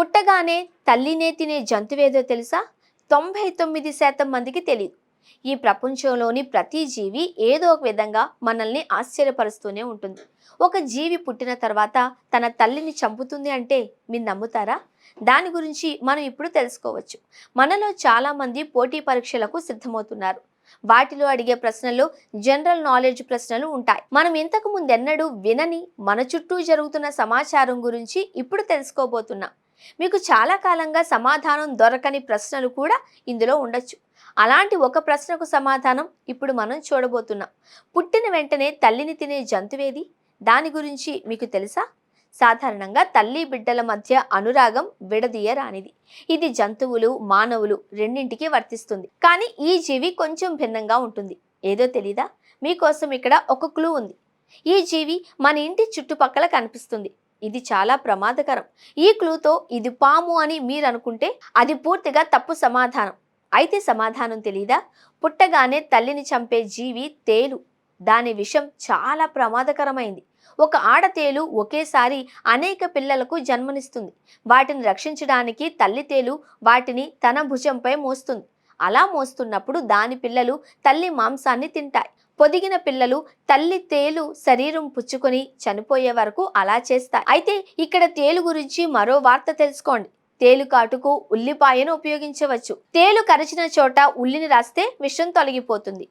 పుట్టగానే తల్లినే తినే జంతువేదో తెలుసా? తొంభై తొమ్మిది శాతం మందికి తెలియదు ఈ ప్రపంచంలోని ప్రతి జీవి ఏదో ఒక విధంగా మనల్ని ఆశ్చర్యపరుస్తూనే ఉంటుంది. ఒక జీవి పుట్టిన తర్వాత తన తల్లిని చంపుతుంది అంటే మీరు నమ్ముతారా? దాని గురించి మనం ఇప్పుడు తెలుసుకోవచ్చు. మనలో చాలామంది పోటీ పరీక్షలకు సిద్ధమవుతున్నారు. వాటిలో అడిగే ప్రశ్నలు జనరల్ నాలెడ్జ్ ప్రశ్నలు ఉంటాయి. మనం ఇంతకు ముందెన్నడూ వినని మన చుట్టూ జరుగుతున్న సమాచారం గురించి ఇప్పుడు తెలుసుకోబోతున్నాం. మీకు చాలా కాలంగా సమాధానం దొరకని ప్రశ్నలు కూడా ఇందులో ఉండొచ్చు. అలాంటి ఒక ప్రశ్నకు సమాధానం ఇప్పుడు మనం చూడబోతున్నాం. పుట్టిన వెంటనే తల్లిని తినే జంతువేది? దాని గురించి మీకు తెలుసా? సాధారణంగా తల్లి బిడ్డల మధ్య అనురాగం విడదీయరానిది. ఇది జంతువులు మానవులు రెండింటికి వర్తిస్తుంది. కానీ ఈ జీవి కొంచెం భిన్నంగా ఉంటుంది. ఏదో తెలీదా? మీకోసం ఇక్కడ ఒక క్లూ ఉంది. ఈ జీవి మన ఇంటి చుట్టుపక్కల కనిపిస్తుంది. ఇది చాలా ప్రమాదకరం. ఈ క్లూతో ఇది పాము అని మీరు అనుకుంటే అది పూర్తిగా తప్పు సమాధానం. అయితే సమాధానం తెలీదా? పుట్టగానే తల్లిని చంపే జీవి తేలు. దాని విషం చాలా ప్రమాదకరమైంది. ఒక ఆడతేలు ఒకేసారి అనేక పిల్లలకు జన్మనిస్తుంది. వాటిని రక్షించడానికి తల్లి తేలు వాటిని తన భుజంపై మోస్తుంది. అలా మోస్తున్నప్పుడు దాని పిల్లలు తల్లి మాంసాన్ని తింటాయి. పొదిగిన పిల్లలు తల్లి తేలు శరీరం పుచ్చుకొని చనిపోయే వరకు అలా చేస్తాయి. అయితే ఇక్కడ తేలు గురించి మరో వార్త తెలుసుకోండి. తేలు కాటుకు ఉల్లిపాయను ఉపయోగించవచ్చు. తేలు కరిచిన చోట ఉల్లిని రాస్తే విషం తొలగిపోతుంది.